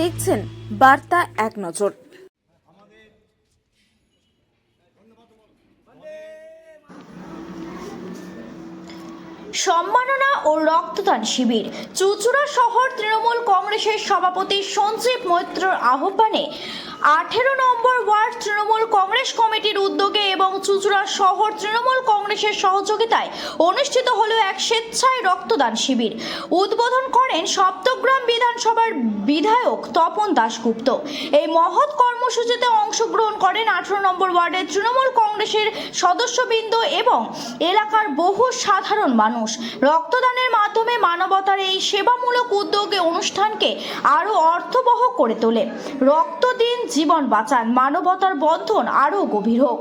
দেখছেন বার্তা এক নজর। সম্মাননা ও রক্তদান শিবির। চুচুড়া শহর তৃণমূল কংগ্রেসের সভাপতি সঞ্জীব মৈত্রর আহ্বানে আঠেরো নম্বর ওয়ার্ড তৃণমূল কংগ্রেস কমিটির উদ্যোগে এবং চুচুড়া শহর তৃণমূল কংগ্রেসের সহযোগিতায় অনুষ্ঠিত হলো এক স্বেচ্ছায় রক্তদান শিবির। উদ্বোধন করেন সপ্তগ্রাম বিধানসভার বিধায়ক তপন দাশগুপ্ত। এই মহৎ কর্মসূচিতে অংশগ্রহণ করেন আঠারো নম্বর ওয়ার্ডের তৃণমূল কংগ্রেসের সদস্যবৃন্দ এবং এলাকার বহু সাধারণ মানুষ। রক্তদানের মাধ্যমে মানবতার এই সেবামূলক উদ্যোগে অনুষ্ঠানকে আরও অর্থবহ করে তোলে। রক্ত দিন জীবন বাঁচান মানবতার বন্ধন আরও গভীর হোক।